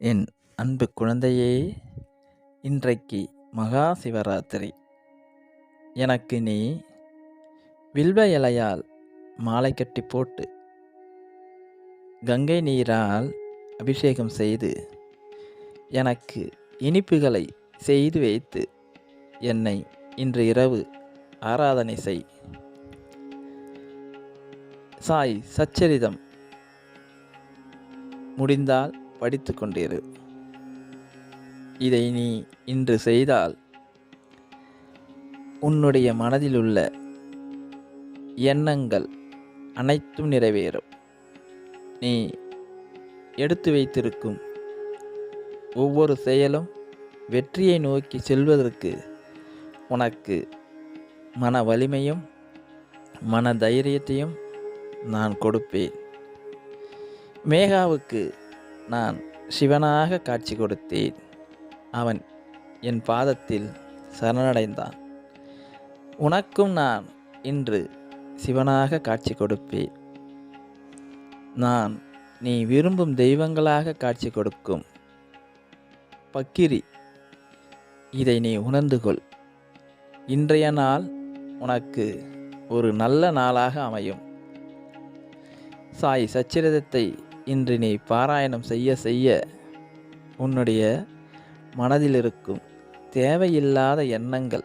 என் அன்பு குழந்தையே இன்றைக்கு மகா சிவராத்திரி. எனக்கு நீ வில்வ இலையால் மாலை கட்டி போட்டு கங்கை நீரால் அபிஷேகம் செய்து எனக்கு இனிப்புகளை செய்து வைத்து என்னை இன்று இரவு ஆராதனை செய். சாய் சச்சரிதம். முடிந்தால் படித்து கொண்டிரு இதை நீ இன்று செய்தால் உன்னுடைய மனதிலுள்ள எண்ணங்கள் அனைத்தும் நிறைவேறும். நீ எடுத்து வைத்திருக்கும் ஒவ்வொரு செயலும் வெற்றியை நோக்கி செல்வதற்கு உனக்கு மன வலிமையும் மன தைரியத்தையும் நான் கொடுப்பேன். மேகாவுக்கு நான் சிவனாக காட்சி கொடுத்தேன். அவன் என் பாதத்தில் சரணடைந்தான். உனக்கும் நான் இன்று சிவனாக காட்சி கொடுப்பேன். நான் நீ விரும்பும் தெய்வங்களாக காட்சி கொடுக்கும். பக்கிரி இதை நீ உணர்ந்து கொள். இன்றைய நாள் உனக்கு ஒரு நல்ல நாளாக அமையும். சாய் சச்சிரதத்தை இன்று நீ பாராயணம் செய்ய செய்ய உன்னுடைய மனதில் இருக்கும் தேவையில்லாத எண்ணங்கள்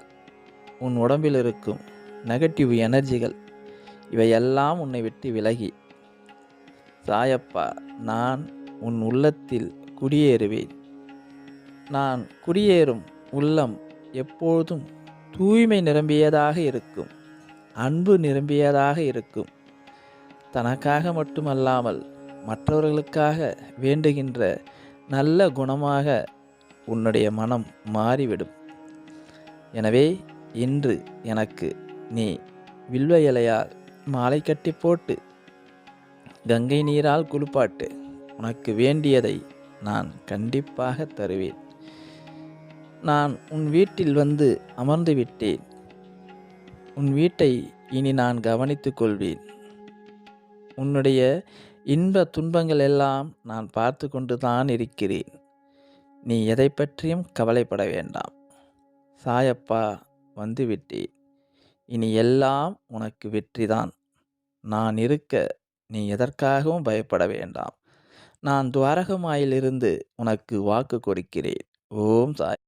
உன் உடம்பில் இருக்கும் நெகட்டிவ் எனர்ஜிகள் இவையெல்லாம் உன்னை விட்டு விலகி. சாயப்பா நான் உன் உள்ளத்தில் குடியேறுவேன். நான் குடியேறும் உள்ளம் எப்பொழுதும் தூய்மை நிரம்பியதாக இருக்கும் அன்பு நிரம்பியதாக இருக்கும். தனக்காக மட்டுமல்லாமல் மற்றவர்களுக்காக வேண்டுகின்ற நல்ல குணமாக உன்னுடைய மனம் மாறிவிடும். எனவே இன்று எனக்கு நீ வில்வ இலையால் மாலை கட்டி போட்டு கங்கை நீரால் குளிப்பாட்டு. உனக்கு வேண்டியதை நான் கண்டிப்பாக தருவேன். நான் உன் வீட்டில் வந்து அமர்ந்து விட்டேன். உன் வீட்டை இனி நான் கவனித்துக் கொள்வேன். உன்னுடைய இன்ப துன்பங்கள் எல்லாம் நான் பார்த்து கொண்டு தான் இருக்கிறேன். நீ எதை பற்றியும் கவலைப்பட வேண்டாம். சாயப்பா வந்துவிட்டேன் இனி எல்லாம் உனக்கு வெற்றிதான் நான் இருக்க நீ எதற்காகவும் பயப்பட வேண்டாம். நான் துவாரகமாயிலிருந்து உனக்கு வாக்கு கொடுக்கிறேன். ஓம் சாய்